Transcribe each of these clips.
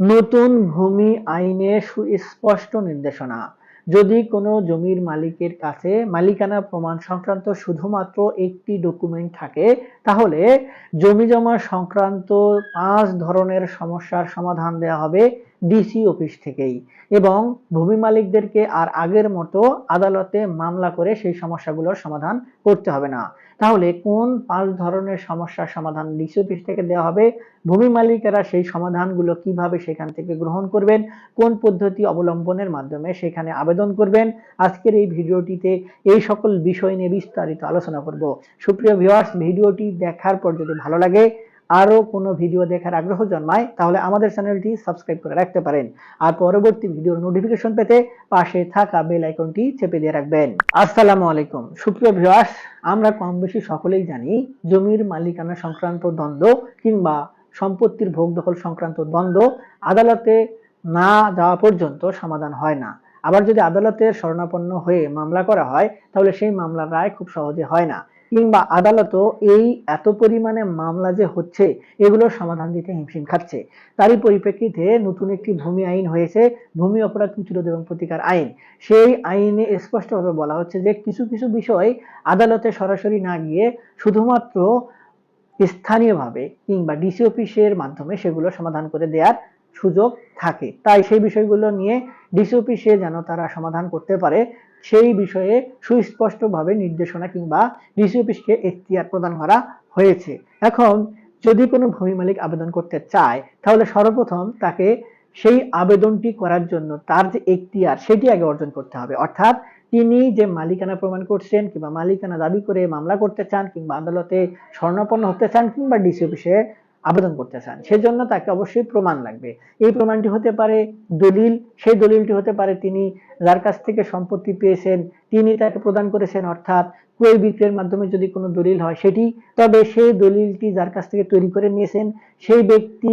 নতুন ভূমি আইনে সুস্পষ্ট নির্দেশনা। যদি কোনো জমির মালিকের কাছে মালিকানা প্রমাণ সংক্রান্ত শুধুমাত্র একটি ডকুমেন্ট থাকে, তাহলে জমি জমা সংক্রান্ত পাঁচ ধরনের সমস্যার সমাধান দেওয়া হবে। ডিসি অফিস থেকেই। এবং ভূমি মালিকদেরকে আর আগের মতো আদালতে মামলা করে সেই সমস্যাগুলোর সমাধান করতে হবে না। তাহলে কোন পাঁচ ধরনের সমস্যার সমাধান ডিসি অফিস থেকে দেওয়া হবে? ভূমি মালিকেরা সেই সমাধানগুলো কীভাবে সেখান থেকে গ্রহণ করবেন? কোন পদ্ধতি অবলম্বনের মাধ্যমে সেখানে আবেদন করবেন? আজকের এই ভিডিওটিতে এই সকল বিষয় নিয়ে বিস্তারিত আলোচনা করব। সুপ্রিয় ভিউয়ার্স ভিডিওটি দেখার পর যদি ভালো লাগে আরও কোনো ভিডিও দেখার আগ্রহ জন্মায়, তাহলে আমাদের চ্যানেলটি সাবস্ক্রাইব করে রাখতে পারেন। আর পরবর্তী ভিডিওর নোটিফিকেশন পেতে পাশে থাকা বেল আইকনটি চেপে দিয়ে রাখবেন। আসসালামু আলাইকুম। সুপ্রিয় ভিউয়ার্স আমরা কম বেশি সকলেই জানি জমির মালিকানা সংক্রান্ত দ্বন্দ্ব কিংবা সম্পত্তির ভোগ দখল সংক্রান্ত দ্বন্দ্ব আদালতে না যাওয়া পর্যন্ত সমাধান হয় না। আবার যদি আদালতের শরণাপন্ন হয়ে মামলা করা হয়, তাহলে সেই মামলার রায় খুব সহজে হয় না। কিংবা আদালতও এই এত পরিমাণে মামলা যে হচ্ছে, এগুলোর সমাধান দিতে হিমশিম খাচ্ছে। তারই পরিপ্রেক্ষিতে নতুন একটি ভূমি আইন হয়েছে, ভূমি অপরাধ প্রতিরোধ এবং প্রতিকার আইন। সেই আইনে স্পষ্টভাবে বলা হচ্ছে যে কিছু কিছু বিষয় আদালতে সরাসরি না গিয়ে শুধুমাত্র স্থানীয়ভাবে কিংবা ডিসি অফিসের মাধ্যমে সেগুলো সমাধান করে দেওয়ার সুযোগ থাকে। তাই সেই বিষয়গুলো নিয়ে ডিসি অফিসে যেন তারা সমাধান করতে পারে, সেই বিষয়ে সুস্পষ্টভাবে নির্দেশনা কিংবা ডিসি অফিসকে এখতিয়ার প্রদান করা হয়েছে। এখন যদি কোনো ভূমি মালিক আবেদন করতে চায়, তাহলে সর্বপ্রথম তাকে সেই আবেদনটি করার জন্য তার যে এখতিয়ার, সেটি আগে অর্জন করতে হবে। অর্থাৎ তিনি যে মালিকানা প্রমাণ করছেন কিংবা মালিকানা দাবি করে মামলা করতে চান কিংবা আদালতে স্বর্ণাপন্ন হতে চান কিংবা ডিসি অফিসে আবেদন করতে চান। সেজন্য তাকে অবশ্যই প্রমাণ লাগবে। এই প্রমাণটি হতে পারে দলিল, সেই দলিলটি হতে পারে তিনি যার কাছ থেকে সম্পত্তি পেয়েছেন, তিনি তাকে প্রদান করেছেন, অর্থাৎ ক্রয় বিক্রয়ের মাধ্যমে যদি কোনো দলিল হয়, সেটি, তবে সেই দলিলটি যার কাছ থেকে তৈরি করে নিয়েছেন, সেই ব্যক্তি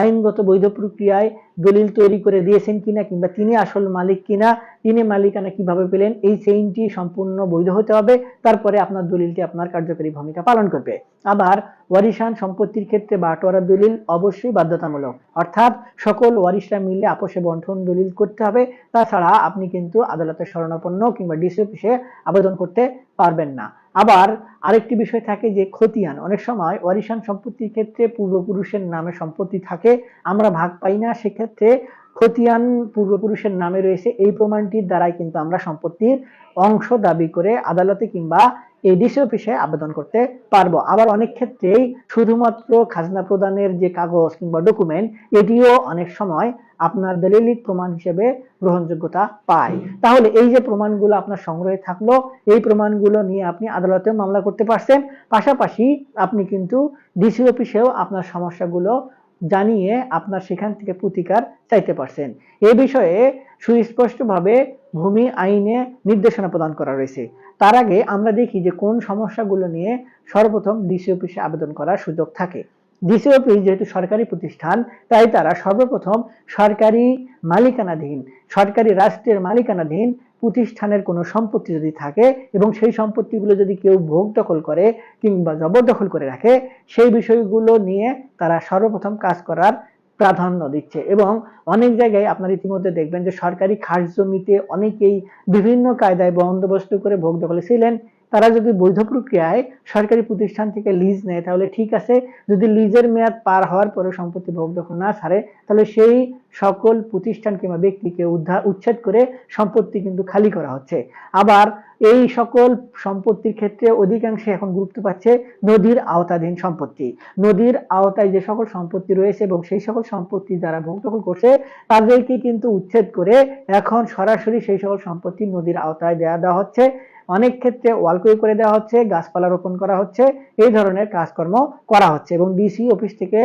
আইনগত বৈধ প্রক্রিয়ায় দলিল তৈরি করে দিয়েছেন কিনা কিংবা তিনি আসল মালিক কিনা, তিনি মালিকানা কীভাবে পেলেন, এই চেইনটি সম্পূর্ণ বৈধ হতে হবে, তারপরে আপনার দলিলটি আপনার কার্যকরী ভূমিকা পালন করবে। আবার, ওয়ারিশান সম্পত্তির ক্ষেত্রে বাটোয়ারা দলিল অবশ্যই বাধ্যতামূলক। অর্থাৎ, সকল ওয়ারিশরা মিলে আপোষে বন্টন দলিল করতে হবে, তাছাড়া আপনি কিন্তু আদালতের শরণাপন্ন কিংবা ডিসি অফিসে আবেদন করতে পারবেন না। আবার আরেকটি বিষয় থাকে যে খতিয়ান। অনেক সময় ওয়ারিশান সম্পত্তির ক্ষেত্রে পূর্বপুরুষের নামে সম্পত্তি থাকে, আমরা ভাগ পাই না, সেক্ষেত্রে খতিয়ান পূর্বপুরুষের নামে রয়েছে। এই প্রমাণটির দ্বারাই কিন্তু আমরা সম্পত্তির অংশ দাবি করে আদালতে কিংবা এই ডিসি অফিসে আবেদন করতে পারব। আবার অনেক ক্ষেত্রেই শুধুমাত্র খাজনা প্রদানের যে কাগজ কিংবা ডকুমেন্ট এটিও অনেক সময় আপনার দলিলিক প্রমাণ হিসেবে গ্রহণযোগ্যতা পায়। তাহলে এই যে প্রমাণগুলো আপনার সংগ্রহে থাকল এই প্রমাণগুলো নিয়ে আপনি আদালতে মামলা করতে পারছেন। পাশাপাশি আপনি কিন্তু ডিসি অফিসেও আপনার সমস্যাগুলো জানিয়ে আপনার সেখান থেকে প্রতিকার চাইতে পারছেন। এ বিষয়ে সুস্পষ্টভাবে ভূমি আইনে নির্দেশনা প্রদান করা রয়েছে। তার আগে আমরা দেখি যে কোন সমস্যাগুলো নিয়ে সর্বপ্রথম ডিসি অফিসে আবেদন করার সুযোগ থাকে। ডিসি অফিস যেহেতু সরকারি প্রতিষ্ঠান, তাই তারা সর্বপ্রথম সরকারি মালিকানাধীন, সরকারি রাষ্ট্রের মালিকানাধীন প্রতিষ্ঠানের কোনো সম্পত্তি যদি থাকে এবং সেই সম্পত্তিগুলো যদি কেউ ভোগ দখল করে কিংবা জবরদখল করে রাখে, সেই বিষয়গুলো নিয়ে তারা সর্বপ্রথম কাজ করার প্রাধান্য দিচ্ছে এবং অনেক জায়গায় আপনারা ইতিমধ্যে দেখবেন যে সরকারি খাস জমিতে অনেকেই বিভিন্ন কায়দায় বন্দোবস্ত করে ভোগ দখলে ছিলেন। তারা যদি বৈধ প্রক্রিয়ায় সরকারি প্রতিষ্ঠান থেকে লিজ নেয়, তাহলে ঠিক আছে। যদি লিজের মেয়াদ পার হওয়ার পরে সম্পত্তি ভোগ দখল না ছাড়ে, তাহলে সেই সকল প্রতিষ্ঠান কিংবা ব্যক্তিকে উদ্ধার, উচ্ছেদ করে সম্পত্তি কিন্তু খালি করা হচ্ছে। আবার এই সকল সম্পত্তির ক্ষেত্রে অধিকাংশে এখন গুরুত্ব পাচ্ছে নদীর আওতাধীন সম্পত্তি। নদীর আওতায় যে সকল সম্পত্তি রয়েছে এবং সেই সকল সম্পত্তি যারা ভোগ দখল করছে, তাদেরকে কিন্তু উচ্ছেদ করে এখন সরাসরি সেই সকল সম্পত্তি নদীর আওতায় দেওয়া দেওয়া হচ্ছে। অনেক ক্ষেত্রে ওয়ালকুই করে দেওয়া হচ্ছে, গাছপালা রোপণ করা হচ্ছে, এই ধরনের কাজকর্ম করা হচ্ছে এবং ডিসি অফিস থেকে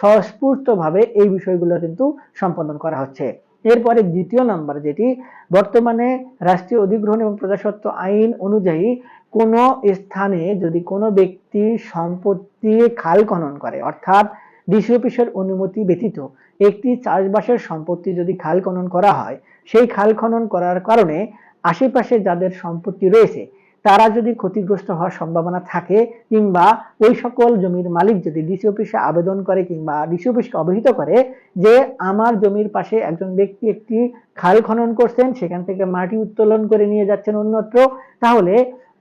স্বস্ফূর্তভাবে এই বিষয়গুলো কিন্তু সম্পাদন করা হচ্ছে। এরপরে দ্বিতীয় নাম্বার যেটি, বর্তমানে রাষ্ট্রীয় অধিগ্রহণ এবং প্রজাস্বত্ব আইন অনুযায়ী কোনো স্থানে যদি কোনো ব্যক্তি সম্পত্তি খাল খনন করে, অর্থাৎ ডিসি অফিসের অনুমতি ব্যতীত একটি চাষবাসের সম্পত্তি যদি খাল খনন করা হয়, সেই খাল খনন করার কারণে আশেপাশে যাদের সম্পত্তি রয়েছে, তারা যদি ক্ষতিগ্রস্ত হওয়ার সম্ভাবনা থাকে, কিংবা ওই সকল জমির মালিক যদি ডিসি অফিসে আবেদন করে, কিংবা ডিসি অফিসকে অবহিত করে যে আমার জমির পাশে একজন ব্যক্তি একটি খাল খনন করছেন, সেখান থেকে মাটি উত্তোলন করে নিয়ে যাচ্ছেন অন্যত্র, তাহলে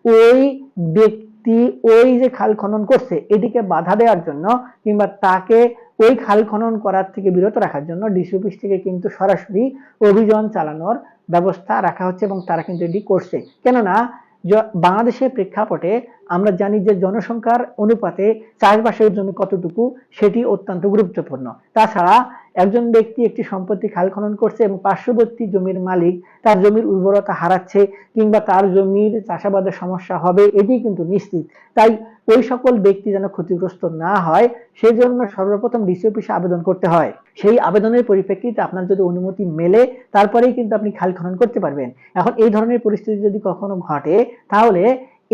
ওই ব্যক্তি ওই যে খাল খনন করছে, এটিকে বাধা দেওয়ার জন্য কিংবা তাকে ওই খাল খনন করার থেকে বিরত রাখার জন্য ডিসি অফিস থেকে কিন্তু সরাসরি অভিযান চালানোর ব্যবস্থা রাখা হচ্ছে এবং তারা কিন্তু এটি করছে। কেননা বাংলাদেশের প্রেক্ষাপটে আমরা জানি যে জনসংখ্যার অনুপাতে চাষবাসের জমি কতটুকু, সেটি অত্যন্ত গুরুত্বপূর্ণ। তাছাড়া একজন ব্যক্তি একটি সম্পত্তি খাল খনন করছে এবং পার্শ্ববর্তী জমির মালিক তার জমির উর্বরতা হারাচ্ছে কিংবা তার জমির চাষাবাদের সমস্যা হবে, এটি কিন্তু নিশ্চিত। তাই ওই সকল ব্যক্তি যেন ক্ষতিগ্রস্ত না হয়, সেজন্য সর্বপ্রথম ডিসি অফিসে আবেদন করতে হয়। সেই আবেদনের পরিপ্রেক্ষিতে আপনার যদি অনুমতি মেলে, তারপরেই কিন্তু আপনি খাল খনন করতে পারবেন। এখন এই ধরনের পরিস্থিতি যদি কখনো ঘটে, তাহলে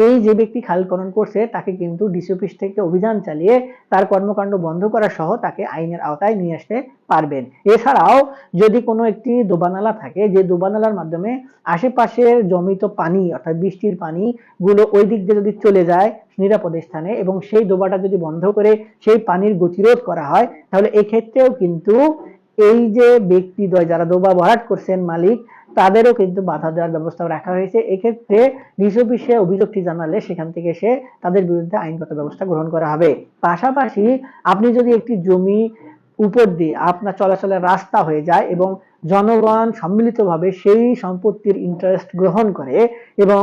এই যে ব্যক্তি খাল খনন করছে, তাকে কিন্তু ডিসি অফিস থেকে অভিযান চালিয়ে তার কর্মকাণ্ড বন্ধ করা সহ তাকে আইনের আওতায় নিয়ে আসতে পারবেন। এছাড়াও যদি কোনো একটি দোবানালা থাকে, যে দোবানালার মাধ্যমে আশেপাশের জমিত পানি, অর্থাৎ বৃষ্টির পানি গুলো ওই দিক দিয়ে যদি চলে যায় নিরাপদ স্থানে এবং সেই ডোবাটা যদি বন্ধ করে সেই পানির গতিরোধ করা হয়, তাহলে এক্ষেত্রেও কিন্তু এই যে ব্যক্তি ব্যক্তিদ্বয় যারা ডোবা ভরাট করছেন মালিক তাদেরও কিন্তু বাধা দেওয়ার ব্যবস্থা রাখা হয়েছে। এক্ষেত্রে নিজ অফিসে অভিযোগটি জানালে সেখান থেকে সে তাদের বিরুদ্ধে আইনগত ব্যবস্থা গ্রহণ করা হবে। পাশাপাশি আপনি যদি একটি জমি উপর দিয়ে আপনার চলাচলের রাস্তা হয়ে যায় এবং জনগণ সম্মিলিতভাবে সেই সম্পত্তির ইন্টারেস্ট গ্রহণ করে এবং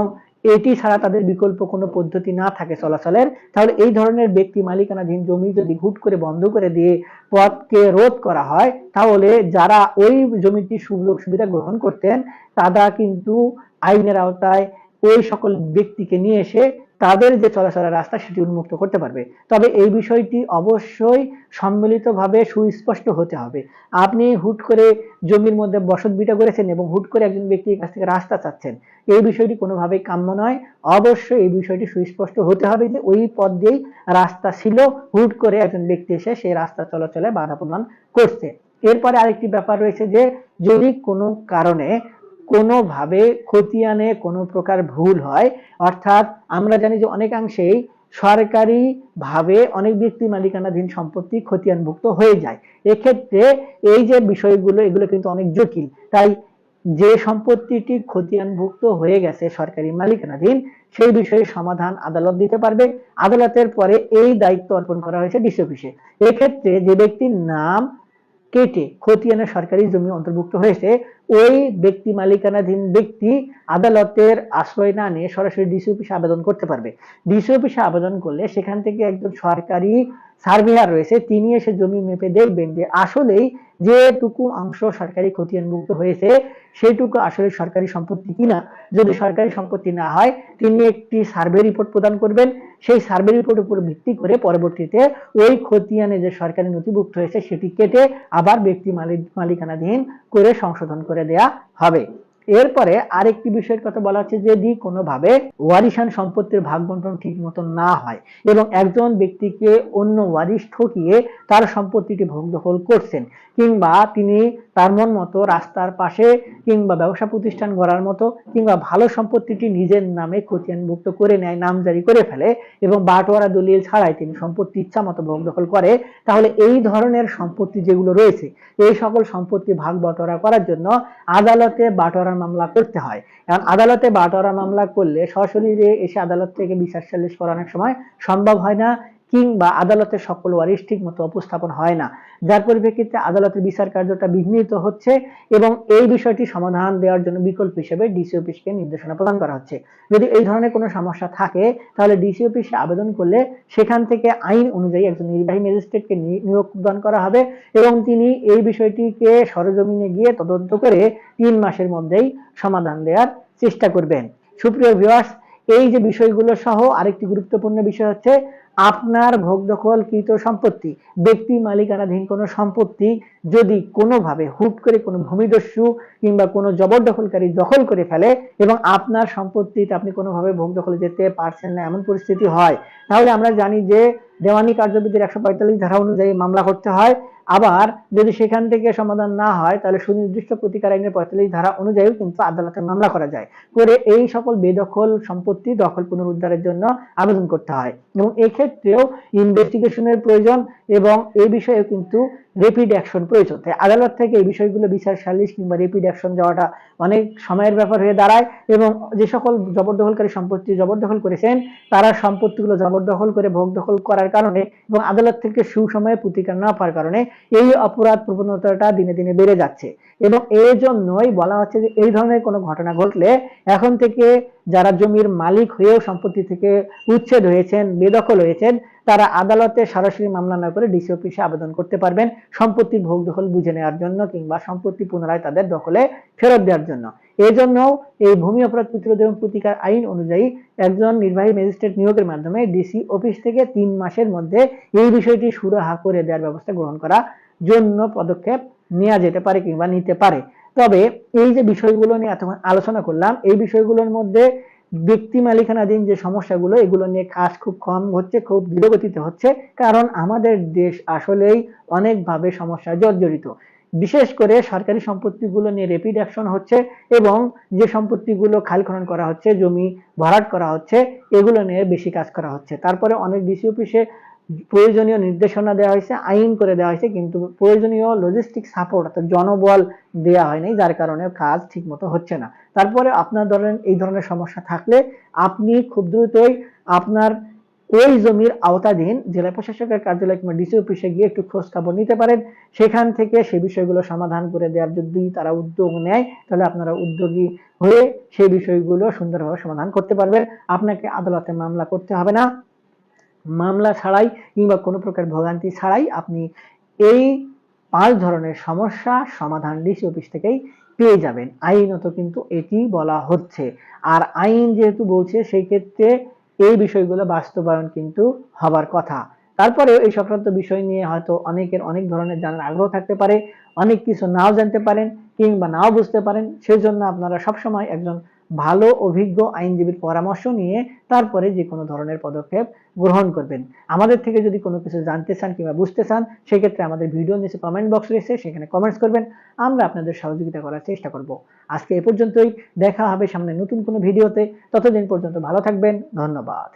এটি ছাড়া তাদের বিকল্প কোনো পদ্ধতি না থাকে চলাচলের। তাহলে এই ধরনের ব্যক্তি মালিকানাধীন জমি যদি হুট করে বন্ধ করে দিয়ে পথকে রোধ করা হয়, তাহলে যারা ওই জমিটি সুযোগ সুবিধা গ্রহণ করতেন, তারা কিন্তু আইনের আওতায় ওই সকল ব্যক্তিকে নিয়ে এসে তাদের যে চলাচলের রাস্তা সেটি উন্মুক্ত করতে পারবে। তবে এই বিষয়টি অবশ্যই সম্মিলিতভাবে সুস্পষ্ট হতে হবে। আপনি হুট করে জমির মধ্যে বসত বিটা করেছেন এবং হুট করে একজন ব্যক্তির কাছ থেকে রাস্তা চাচ্ছেন, এই বিষয়টি কোনোভাবেই কাম্য নয়। অবশ্যই এই বিষয়টি সুস্পষ্ট হতে হবে যে ওই পথ দিয়েই রাস্তা ছিল, হুট করে একজন ব্যক্তি এসে সেই রাস্তা চলাচলে বাধা প্রদান করছে। এরপরে আরেকটি ব্যাপার রয়েছে যে যদি কোনো কারণে কোনোভাবে খতিয়ানে কোনো প্রকার ভুল হয়। অর্থাৎ আমরা জানি যে অনেকাংশেই সরকারি ভাবে অনেক ব্যক্তি মালিকানাধীন সম্পত্তি খতিয়ানভুক্ত হয়ে যায়। এক্ষেত্রে এই যে বিষয়গুলো, এগুলো কিন্তু অনেক জটিল। তাই যে সম্পত্তিটি খতিয়ানভুক্ত হয়ে গেছে সরকারি মালিকানাধীন, সেই বিষয়ে সমাধান আদালত দিতে পারবে। আদালতের পরে এই দায়িত্ব অর্পণ করা হয়েছে ডিসি অফিসে। এক্ষেত্রে যে ব্যক্তির নাম কেটে খতিয়ানে সরকারি জমি অন্তর্ভুক্ত হয়েছে, ওই ব্যক্তি মালিকানাধীন ব্যক্তি আদালতের আশ্রয় না নিয়ে সরাসরি ডিসি অফিসে আবেদন করতে পারবে। ডিসি অফিসে আবেদন করলে সেখান থেকে একজন সরকারি সার্ভেয়ার রয়েছে, তিনি এসে জমি মেপে দেখবেন যে আসলেই যেটুকু অংশ সরকারি খতিয়ানভুক্ত হয়েছে সেইটুকু আসলে সরকারি সম্পত্তি কিনা, যদি সরকারি সম্পত্তি না হয়, তিনি একটি সার্ভে রিপোর্ট প্রদান করবেন। সেই সার্ভে রিপোর্ট উপর ভিত্তি করে পরবর্তীতে ওই খতিয়ানে যে সরকারি নথিভুক্ত হয়েছে, সেটি কেটে আবার ব্যক্তি মালিক মালিকানাধীন করে সংশোধন করে দেয়া হবে। এরপরে আরেকটি বিষয়ের কথা বলা হচ্ছে যদি কোনোভাবে ওয়ারিশান সম্পত্তির ভাগ বন্টন ঠিক মতো না হয় এবং একজন ব্যক্তিকে অন্য ওয়ারিশ ঠকিয়ে তার সম্পত্তিটি ভোগ দখল করছেন, কিংবা তিনি তার মন মতো রাস্তার পাশে কিংবা ব্যবসা প্রতিষ্ঠান গড়ার মতো কিংবা ভালো সম্পত্তিটি নিজের নামে খতিয়ানভুক্ত করে নেয়, নামজারি করে ফেলে এবং বাটোয়ারা দলিল ছাড়াই তিনি সম্পত্তি ইচ্ছা মতো ভোগ দখল করে, তাহলে এই ধরনের সম্পত্তি যেগুলো রয়েছে, এই সকল সম্পত্তি ভাগ বটোয়ারা করার জন্য আদালতে বাটোয়ারা মামলা করতে হয়। এখন আদালতে বাটোয়ারা মামলা করলে সশরীরে এসে আদালত থেকে বিচার সালিশ করা অনেক সময় সম্ভব হয় না। কিংবা আদালতের সকল ওয়ারিশ ঠিক মতো উপস্থাপন হয় না। যার পরিপ্রেক্ষিতে আদালতের বিচার কার্যটা বিঘ্নিত হচ্ছে এবং এই বিষয়টি সমাধান দেওয়ার জন্য বিকল্প হিসেবে ডিসি অফিসকে নির্দেশনা প্রদান করা হচ্ছে। যদি এই ধরনের কোনো সমস্যা থাকে, তাহলে ডিসি অফিসে আবেদন করলে সেখান থেকে আইন অনুযায়ী একজন নির্বাহী ম্যাজিস্ট্রেটকে নিয়োগ প্রদান করা হবে এবং তিনি এই বিষয়টিকে সরজমিনে গিয়ে তদন্ত করে তিন মাসের মধ্যেই সমাধান দেওয়ার চেষ্টা করবেন। সুপ্রিয় ভিউয়ার্স, এই যে বিষয়গুলো সহ আরেকটি গুরুত্বপূর্ণ বিষয় হচ্ছে আপনার ভোগ দখলকৃত সম্পত্তি, ব্যক্তি মালিকানাধীন কোনো সম্পত্তি যদি কোনোভাবে হুট করে কোনো ভূমিদস্যু কিংবা কোনো জবরদখলকারী দখল করে ফেলে এবং আপনার সম্পত্তিতে আপনি কোনোভাবে ভোগ দখলে যেতে পারছেন না, এমন পরিস্থিতি হয়, তাহলে আমরা জানি যে দেওয়ানি কার্যবিধির একশো পঁয়তাল্লিশ ধারা অনুযায়ী মামলা করতে হয়। আবার যদি সেখান থেকে সমাধান না হয়, তাহলে সুনির্দিষ্ট প্রতিকার আইনের পঁয়তাল্লিশ ধারা অনুযায়ী কিন্তু আদালতে মামলা করা যায়। করে এই সকল বেদখল সম্পত্তি দখল পুনরুদ্ধারের জন্য আবেদন করতে হয়। এবং এক্ষেত্রেও ইনভেস্টিগেশনের প্রয়োজন এবং এই বিষয়ে কিন্তু রেপিড অ্যাকশন প্রয়োজন। তাই আদালত থেকে এই বিষয়গুলো বিচার সালিশ কিংবা রেপিড অ্যাকশন যাওয়াটা অনেক সময়ের ব্যাপার হয়ে দাঁড়ায় এবং যে সকল জবরদখলকারী সম্পত্তি জবরদখল করেছেন, তারা সম্পত্তিগুলো জবরদখল করে ভোগ দখল করার কারণে এবং আদালত থেকে সুসময়ে প্রতিকার না পাওয়ার কারণে এই অপরাধ প্রবণতাটা দিনে দিনে বেড়ে যাচ্ছে। এবং এর জন্যই বলা হচ্ছে যে এই ধরনের কোনো ঘটনা ঘটলে এখন থেকে যারা জমির মালিক হয়েও সম্পত্তি থেকে উচ্ছেদ হয়েছেন, বেদখল হয়েছেন, তারা আদালতে সরাসরি মামলা না করে ডিসি অফিসে আবেদন করতে পারবেন সম্পত্তির ভোগ দখল বুঝে নেওয়ার জন্য কিংবা সম্পত্তি পুনরায় তাদের দখলে ফেরত দেওয়ার জন্য। এই জন্য এই ভূমি অপরাধ প্রতিরোধ এবং প্রতিকার আইন অনুযায়ী একজন নির্বাহী ম্যাজিস্ট্রেট নিয়োগের মাধ্যমে ডিসি অফিস থেকে তিন মাসের মধ্যে এই বিষয়টি সুরাহা করে দেওয়ার ব্যবস্থা গ্রহণ করা জন্য পদক্ষেপ নেওয়া যেতে পারে কিংবা নিতে পারে। তবে এই যে বিষয়গুলো নিয়ে এতক্ষণ আলোচনা করলাম, এই বিষয়গুলোর মধ্যে ব্যক্তি মালিকানাধীন যে সমস্যাগুলো, এগুলো নিয়ে কাজ খুব কম হচ্ছে, খুব ধীরগতিতে হচ্ছে, কারণ আমাদের দেশ আসলেই অনেকভাবে সমস্যায় জর্জরিত। বিশেষ করে সরকারি সম্পত্তিগুলো নিয়ে রেপিড অ্যাকশন হচ্ছে এবং যে সম্পত্তিগুলো খাল খনন করা হচ্ছে, জমি ভরাট করা হচ্ছে, এগুলো নিয়ে বেশি কাজ করা হচ্ছে। তারপরে অনেক ডিসি অফিসে প্রয়োজনীয় নির্দেশনা দেওয়া হয়েছে, আইন করে দেওয়া হয়েছে, কিন্তু প্রয়োজনীয় লজিস্টিক সাপোর্ট অর্থাৎ জনবল দেওয়া হয়নি, যার কারণে কাজ ঠিকমতো হচ্ছে না। তারপরে আপনার ধরেন এই ধরনের সমস্যা থাকলে আপনি খুব দ্রুতই আপনার ওই জমির আওতাধীন জেলা প্রশাসকের কার্যালয় কিংবা ডিসি অফিসে গিয়ে একটু খোঁজ খবর নিতে পারেন। সেখান থেকে সেই বিষয়গুলো সমাধান করে দেওয়ার যদি তারা উদ্যোগ নেয়, তাহলে আপনারা উদ্যোগী হয়ে সেই বিষয়গুলো সুন্দরভাবে সমাধান করতে পারবেন। আপনাকে আদালতে মামলা করতে হবে না। মামলা ছাড়াই কিংবা কোনো প্রকার ভোগান্তি ছাড়াই আপনি এই পাঁচ ধরনের সমস্যা সমাধান ডিসি অফিস থেকেই পেয়ে যাবেন। আইনত কিন্তু এটি বলা হচ্ছে। আর আইন যেহেতু বলছে, সেই ক্ষেত্রে এই বিষয়গুলো বাস্তবায়ন কিন্তু হবার কথা। তারপরেও এই সংক্রান্ত বিষয় নিয়ে হয়তো অনেকের অনেক ধরনের জানার আগ্রহ থাকতে পারে, অনেক কিছু নাও জানতে পারেন কিংবা নাও বুঝতে পারেন। সেই জন্য আপনারা সবসময় একজন ভালো, অভিজ্ঞ আইনজীবীর পরামর্শ নিয়ে তারপরে যে কোনো ধরনের পদক্ষেপ গ্রহণ করবেন। আমাদের থেকে যদি কোনো কিছু জানতে চান কিংবা বুঝতে চান, সেক্ষেত্রে আমাদের ভিডিও নিচে কমেন্ট বক্স রয়েছে, সেখানে কমেন্টস করবেন। আমরা আপনাদের সহযোগিতা করার চেষ্টা করব। আজকে এ পর্যন্তই। দেখা হবে সামনে নতুন কোনো ভিডিওতে। ততদিন পর্যন্ত ভালো থাকবেন। ধন্যবাদ।